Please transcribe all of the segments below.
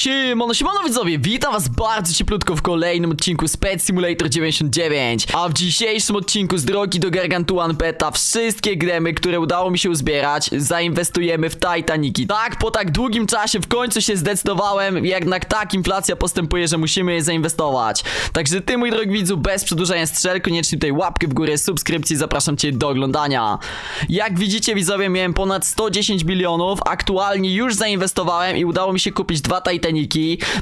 Siemano, siemano widzowie, witam was bardzo cieplutko w kolejnym odcinku Spec Simulator 99 A w dzisiejszym odcinku z drogi do Gargantuan Peta wszystkie gremy, które udało mi się uzbierać Zainwestujemy w Titaniki. Tak, po tak długim czasie w końcu się zdecydowałem Jednak tak inflacja postępuje, że musimy je zainwestować. Także ty mój drogi widzu, bez przedłużania strzel Koniecznie tutaj łapkę w górę, subskrypcji, zapraszam cię do oglądania. Jak widzicie widzowie, miałem ponad 110 bilionów Aktualnie już zainwestowałem i udało mi się kupić dwa Titaniki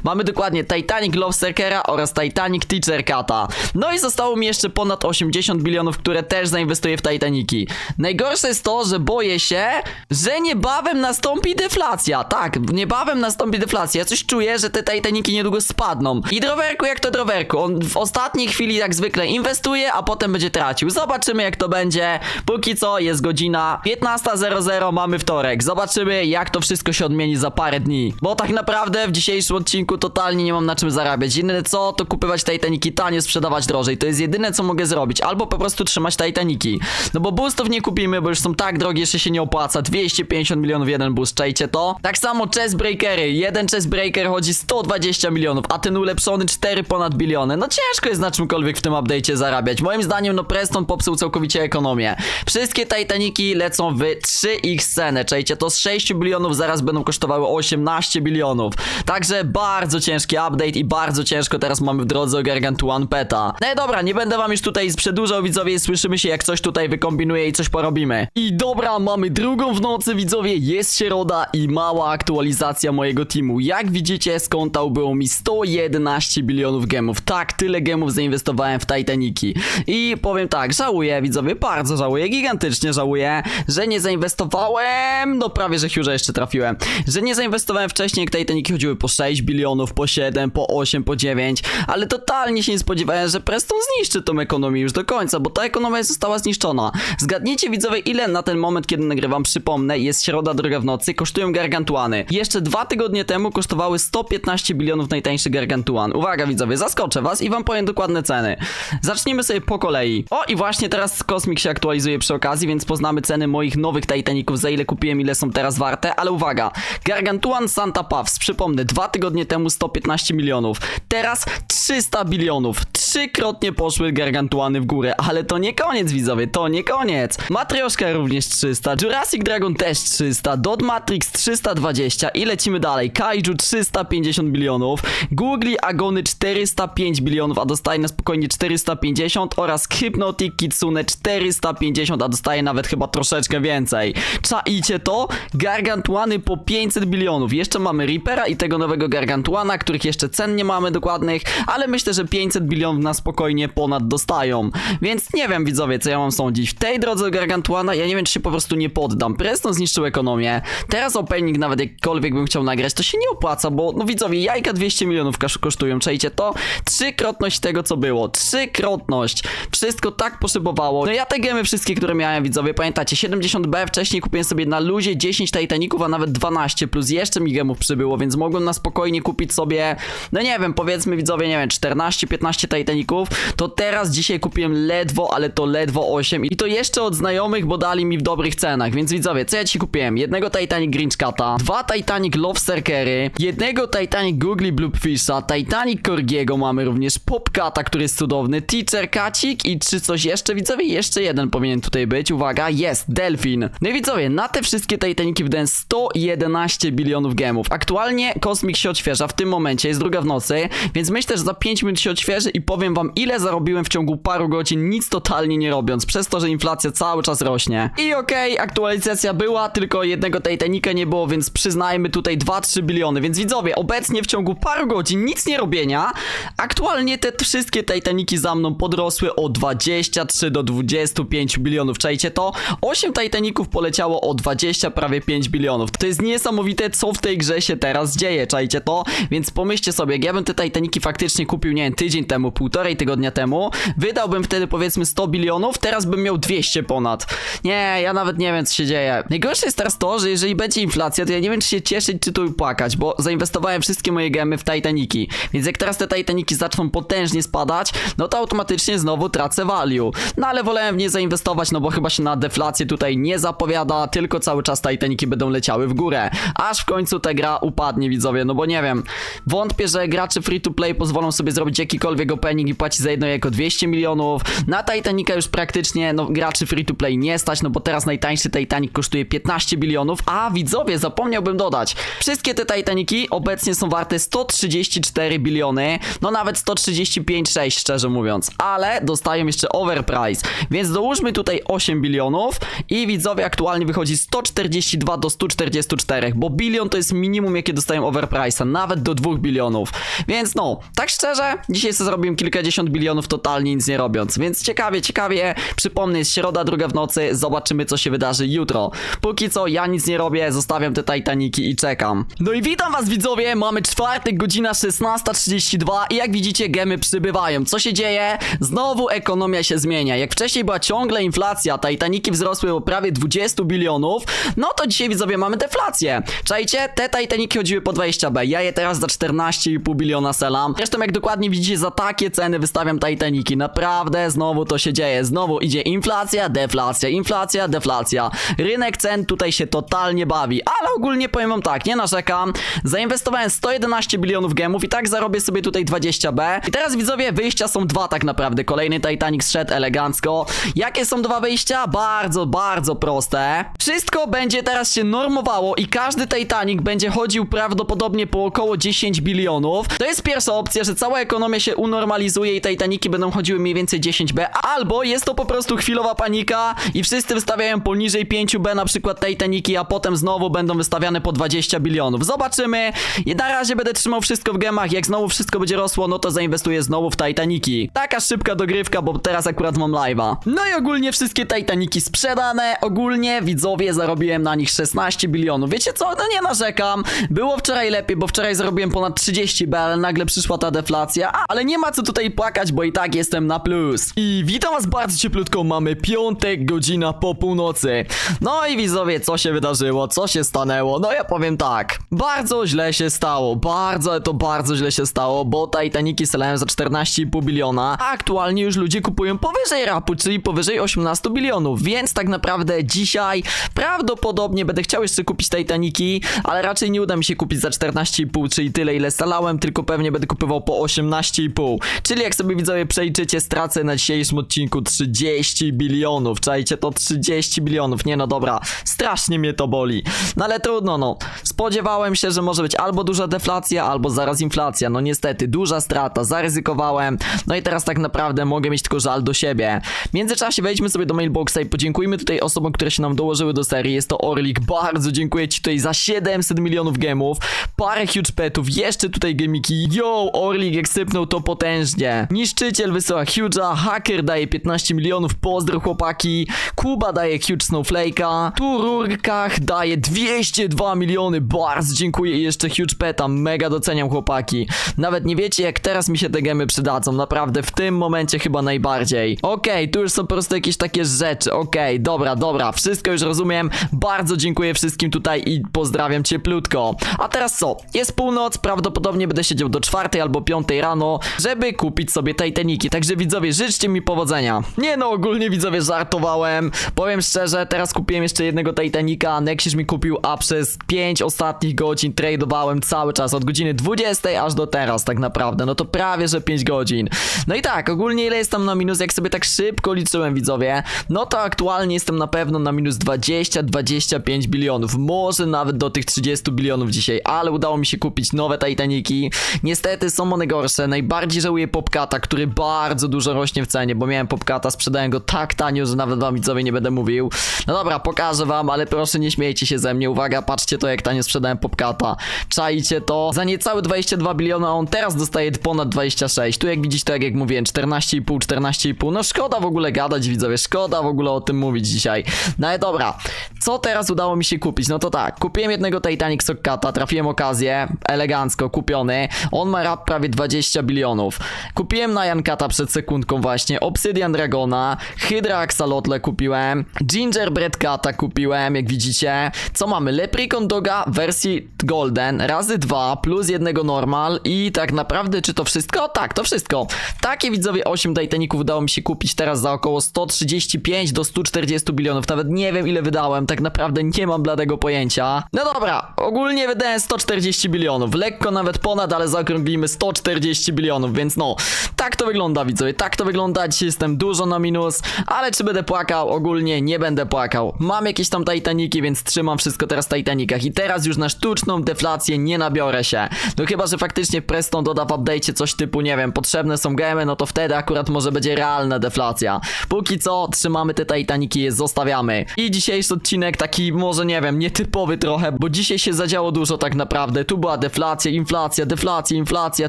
Mamy dokładnie Titanic Lobsterkera oraz Titanic Teacher Cata No i zostało mi jeszcze ponad 80 bilionów, które też zainwestuję w Titaniki. Najgorsze jest to, że boję się, że niebawem nastąpi deflacja. Tak, niebawem nastąpi deflacja. Ja coś czuję, że te Titaniki niedługo spadną. I drowerku jak to drowerku? On w ostatniej chwili jak zwykle inwestuje, a potem będzie tracił. Zobaczymy jak to będzie. Póki co jest godzina 15.00, mamy wtorek. Zobaczymy jak to wszystko się odmieni za parę dni. Bo tak naprawdę w dzisiejszym odcinku totalnie nie mam na czym zarabiać. Jedyne co, to kupywać Titaniki tanie, sprzedawać drożej. To jest jedyne co mogę zrobić. Albo po prostu trzymać Titaniki No bo boostów nie kupimy, bo już są tak drogie, jeszcze się nie opłaca. 250 milionów jeden boost, czajcie to? Tak samo chestbreakery Jeden chestbreaker chodzi 120 milionów A ten ulepszony 4 ponad biliony. No ciężko jest na czymkolwiek w tym update'cie zarabiać. Moim zdaniem no Preston popsuł całkowicie ekonomię. Wszystkie Titaniki lecą w 3x cenę, czajcie to? Z 6 bilionów zaraz będą kosztowały 18 bilionów Także bardzo ciężki update i bardzo ciężko teraz mamy w drodze o Gargantuan Peta. No i dobra, nie będę wam już tutaj przedłużał widzowie, słyszymy się jak coś tutaj wykombinuję i coś porobimy. I dobra, mamy drugą w nocy widzowie, jest środa i mała aktualizacja mojego teamu. Jak widzicie z konta ubyło mi 111 bilionów gemów. Tak, tyle gemów zainwestowałem w Titaniki. I powiem tak, żałuję widzowie, bardzo żałuję, gigantycznie żałuję, że nie zainwestowałem, no prawie że Hughes'a jeszcze trafiłem, że nie zainwestowałem wcześniej jak Titaniki chodziły po 6 bilionów, po 7, po 8, po 9, ale totalnie się nie spodziewałem, że Preston zniszczy tą ekonomię już do końca, bo ta ekonomia została zniszczona. Zgadnijcie widzowie, ile na ten moment, kiedy nagrywam, przypomnę, jest środa, druga w nocy, kosztują gargantuany. Jeszcze dwa tygodnie temu kosztowały 115 bilionów najtańszy gargantuan. Uwaga widzowie, zaskoczę was i wam powiem dokładne ceny. Zacznijmy sobie po kolei. O i właśnie teraz Kosmik się aktualizuje przy okazji, więc poznamy ceny moich nowych Titaników, za ile kupiłem, ile są teraz warte, ale uwaga, gargantuan Santa Puffs, przypomnę, dwa tygodnie temu 115 milionów, teraz 300 bilionów, trzykrotnie poszły gargantuany w górę, ale to nie koniec widzowie, to nie koniec. Matrioszka również 300, Jurassic Dragon też 300, Dot Matrix 320 i lecimy dalej, Kaiju 350 bilionów, Googly Agony 405 bilionów, a dostaje na spokojnie 450 oraz Hypnotic Kitsune 450, a dostaje nawet chyba troszeczkę więcej. Czaicie to? Gargantuany po 500 bilionów, jeszcze mamy Reapera i tego nowego Gargantuana, których jeszcze cen nie mamy dokładnych, ale myślę, że 500 bilionów na spokojnie ponad dostają. Więc nie wiem widzowie, co ja mam sądzić. W tej drodze do Gargantuana ja nie wiem, czy się po prostu nie poddam. Preston zniszczył ekonomię. Teraz opening nawet jakkolwiek bym chciał nagrać, to się nie opłaca, bo no widzowie, jajka 200 milionów kosztują, czajcie to? Trzykrotność tego, co było. Trzykrotność. Wszystko tak poszybowało. No ja te gemy wszystkie, które miałem, widzowie, pamiętacie, 70B wcześniej kupiłem sobie na luzie 10 Titaników, a nawet 12, plus jeszcze mi gemów przybyło, więc mogłem na spokojnie kupić sobie, no nie wiem, powiedzmy widzowie, nie wiem, 14-15 Titaników, to teraz dzisiaj kupiłem ledwo, ale to ledwo 8 i to jeszcze od znajomych, bo dali mi w dobrych cenach, więc widzowie, co ja ci kupiłem? Jednego Titanic Grinch Cata, dwa Titanic Lobsterkery, jednego Titanic Googly Bloopfisha, Titanic Corgiego mamy również Popcata, który jest cudowny, Teacher Kacik i czy coś jeszcze, widzowie? Jeszcze jeden powinien tutaj być, uwaga, jest, Delfin. No i widzowie, na te wszystkie Titaniki wydałem 111 bilionów gemów. Aktualnie Kosmik się odświeża w tym momencie, jest druga w nocy, więc myślę, że za 5 minut się odświeży i powiem wam, ile zarobiłem w ciągu paru godzin, nic totalnie nie robiąc, przez to, że inflacja cały czas rośnie. I okej, aktualizacja była, tylko jednego Titanika nie było, więc przyznajmy tutaj 2-3 biliony, więc widzowie, obecnie w ciągu paru godzin nic nie robienia, aktualnie te wszystkie Titaniki za mną podrosły o 23 do 25 bilionów, czajcie to? 8 Titaników poleciało o 20 prawie 5 bilionów. To jest niesamowite, co w tej grze się teraz dzieje, czajcie to? Więc pomyślcie sobie, jak ja bym te Titaniki faktycznie kupił, nie wiem, tydzień temu, półtorej tygodnia temu, wydałbym wtedy powiedzmy 100 bilionów, teraz bym miał 200 ponad. Nie, ja nawet nie wiem, co się dzieje. Najgorsze jest teraz to, że jeżeli będzie inflacja, to ja nie wiem, czy się cieszyć, czy tu płakać, bo zainwestowałem wszystkie moje gemy w Titaniki. Więc jak teraz te Titaniki zaczną potężnie spadać, no to automatycznie znowu tracę value. No ale wolałem w nie zainwestować, no bo chyba się na deflację tutaj nie zapowiada, tylko cały czas Titaniki będą leciały w górę. Aż w końcu ta gra upadnie, widzowie. Widzowie, no bo nie wiem. Wątpię, że gracze free to play pozwolą sobie zrobić jakikolwiek opening i płacić za jedno jako 200 milionów. Na Titanica już praktycznie, no graczy free to play nie stać, no bo teraz najtańszy Titanic kosztuje 15 bilionów, a widzowie, zapomniałbym dodać, wszystkie te Titaniki obecnie są warte 134 biliony, no nawet 135,6 szczerze mówiąc, ale dostają jeszcze overprice, więc dołóżmy tutaj 8 bilionów i widzowie aktualnie wychodzi 142 do 144, bo bilion to jest minimum jakie dostają overprice'a, nawet do 2 bilionów, więc no, tak szczerze, dzisiaj sobie zrobiłem kilkadziesiąt bilionów totalnie nic nie robiąc, więc ciekawie, ciekawie, przypomnę, jest środa, druga w nocy, zobaczymy co się wydarzy jutro. Póki co ja nic nie robię, zostawiam te Titaniki i czekam. No i witam was widzowie, mamy czwartek, godzina 16.32 i jak widzicie gemy przybywają. Co się dzieje? Znowu ekonomia się zmienia. Jak wcześniej była ciągle inflacja, Titaniki wzrosły o prawie 20 bilionów, no to dzisiaj widzowie mamy deflację. Czajcie? Te Titaniki chodziły po 20b, ja je teraz za 14,5 biliona selam. Zresztą jak dokładnie widzicie, za takie ceny wystawiam Titaniki. Naprawdę znowu to się dzieje. Znowu idzie inflacja, deflacja, inflacja, deflacja. Rynek cen tutaj się totalnie bawi, ale ogólnie powiem wam tak, nie narzekam. Zainwestowałem 111 bilionów gemów i tak zarobię sobie tutaj 20b. I teraz widzowie, wyjścia są dwa tak naprawdę. Kolejny Titanic zszedł elegancko. Jakie są dwa wyjścia? Bardzo, bardzo proste. Wszystko będzie teraz się normowało i każdy Titanic będzie chodził prawdopodobnie po około 10 bilionów. To jest pierwsza opcja, że cała ekonomia się unormalizuje i Titaniki będą chodziły mniej więcej 10b, albo jest to po prostu chwilowa panika i wszyscy wystawiają poniżej 5b na przykład Titaniki, a potem znowu będą wystawiane po 20 bilionów. Zobaczymy. I na razie będę trzymał wszystko w gemach. Jak znowu wszystko będzie rosło, no to zainwestuję znowu w Titaniki. Taka szybka dogrywka, bo teraz akurat mam live'a. No i ogólnie wszystkie Titaniki sprzedane. Ogólnie widzowie zarobiłem na nich 16 bilionów. Wiecie co? No nie narzekam. Było wczoraj lepiej, bo wczoraj zarobiłem ponad 30 b, ale nagle przyszła ta deflacja. Ale nie ma co tutaj płakać, bo i tak jestem na plus. I witam was bardzo cieplutko. Mamy piątek, godzina po północy. No i widzowie, co się wydarzyło? Co się stanęło? No ja powiem tak. Bardzo źle się stało. Bardzo, ale to bardzo źle się stało, bo Titaniki selałem za 14,5 biliona, a aktualnie już ludzie kupują powyżej rapu, czyli powyżej 18 bilionów, więc tak naprawdę dzisiaj prawdopodobnie będę chciał jeszcze kupić Titaniki, ale raczej nie uda mi się kupić za 14,5, czyli tyle ile salałem, tylko pewnie będę kupował po 18,5. Czyli jak sobie widzowie przejrzycie, stracę na dzisiejszym odcinku 30 bilionów. Czajcie to 30 bilionów. Nie no dobra, strasznie mnie to boli. No ale trudno no. Spodziewałem się, że może być albo duża deflacja, albo zaraz inflacja. No niestety, duża strata, zaryzykowałem. No i teraz tak naprawdę mogę mieć tylko żal do siebie. W międzyczasie wejdźmy sobie do mailboxa i podziękujmy tutaj osobom, które się nam dołożyły do serii. Jest to Orlik. Bardzo dziękuję ci tutaj za 700 milionów gemów. Parę huge petów, jeszcze tutaj gemiki. Yo, Orlik jak sypnął to potężnie. Niszczyciel wysyła huge'a, hacker daje 15 milionów, pozdro chłopaki. Kuba daje huge snowflake'a. Tururkach daje 202 miliony. Bardzo dziękuję i jeszcze huge peta. Mega doceniam chłopaki. Nawet nie wiecie jak teraz mi się te gemy przydadzą. Naprawdę w tym momencie chyba najbardziej. Okej, tu już są po prostu jakieś takie rzeczy. Okej, dobra, dobra. Wszystko już rozumiem. Bardzo dziękuję wszystkim tutaj i pozdrawiam cieplutko. A teraz co? Jest północ, prawdopodobnie będę siedział do czwartej albo piątej rano, żeby kupić sobie Titaniki. Także widzowie, życzcie mi powodzenia. Nie no, ogólnie widzowie żartowałem. Powiem szczerze, teraz kupiłem jeszcze jednego Titanika, a Nexisz mi kupił, a przez 5 ostatnich godzin tradowałem cały czas, od godziny 20 aż do teraz tak naprawdę. No to prawie, że 5 godzin. No i tak, ogólnie ile jest tam na minus, jak sobie tak szybko liczyłem widzowie, no to aktualnie jestem na pewno na minus 20-25 bilionów, może nawet do tych 30 bilionów dzisiaj, ale udało mi się kupić nowe Titaniki. Niestety są one gorsze, najbardziej żałuję Popcata, który bardzo dużo rośnie w cenie, bo miałem Popcata, sprzedałem go tak tanio, że nawet wam widzowie nie będę mówił. No dobra, pokażę wam, ale proszę nie śmiejcie się ze mnie, uwaga, patrzcie to jak tanio sprzedałem Popcata. Czajcie to, za niecałe 22 biliony, a on teraz dostaje ponad 26. Tu jak widzicie, to jak, jak mówiłem, 14,5, 14,5, no szkoda w ogóle gadać widzowie, szkoda w ogóle o tym mówić dzisiaj. No ale dobra, co teraz udało mi się kupić? No to tak, kupiłem jednego Titanic Sockata, trafiłem okazję, elegancko kupiony. On ma rap prawie 20 bilionów. Kupiłem na Jankata przed sekundką właśnie, Obsidian Dragona, Hydra Axalotle kupiłem, Gingerbread Cata kupiłem, jak widzicie. Co mamy? Leprechaun Doga wersji Golden, razy dwa, plus jednego normal i tak naprawdę czy to wszystko? Tak, to wszystko. Takie widzowie 8 Titaników udało mi się kupić teraz za około 135 do 140 bilionów. Nawet nie wiem ile wydałem, tak naprawdę nie mam bladego pojęcia. No dobra, ogólnie wydałem 140 bilionów. Lekko nawet ponad, ale zaokrąglimy 140 bilionów, więc no, tak to wygląda widzowie, tak to wygląda. Dzisiaj jestem dużo na minus, ale czy będę płakał? Ogólnie nie będę płakał. Mam jakieś tam Titaniki, więc trzymam wszystko teraz w Titanikach i teraz już na sztuczną deflację nie nabiorę się. No chyba, że faktycznie Preston doda w update'cie coś typu, nie wiem, potrzebne są gemy, no to wtedy akurat może będzie realna deflacja. Póki co trzymamy te Titaniki, je zostawiamy. I dzisiejszy odcinek taki może, nie wiem, nietypowy trochę, bo dzisiaj się zadziało dużo tak naprawdę. Tu była deflacja, inflacja, deflacja, inflacja,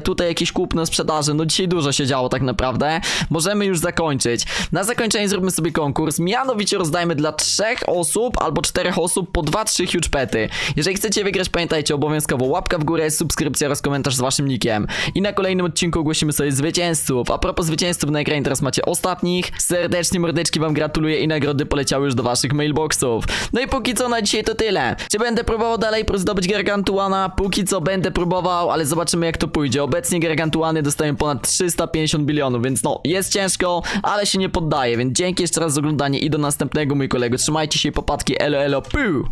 tutaj jakieś kupno sprzedaży, no dzisiaj dużo się działo tak naprawdę. Możemy już zakończyć. Na zakończenie zróbmy sobie konkurs, mianowicie rozdajmy dla trzech osób albo czterech osób po 2-3 huge pety. Jeżeli chcecie wygrać, pamiętajcie obowiązkowo łapka w górę, subskrypcja oraz komentarz z waszym nickiem. I na kolejnym odcinku ogłosimy sobie zwycięzców. A propos zwycięzców na ekranie teraz macie ostatnich. Serdecznie mordeczki wam gratuluję i nagrody poleciały już do waszych mailboxów. No i póki co na dzisiaj to tyle. Czy będę próbował dalej zdobyć Gargantuana? Póki co będę próbował, ale zobaczymy jak to pójdzie. Obecnie Gargantuany dostają ponad 350 bilionów, więc no, jest ciężko, ale się nie poddaję, więc dzięki jeszcze raz za oglądanie i do następnego mój kolego. Trzymajcie się, popatki, elo elo, pył!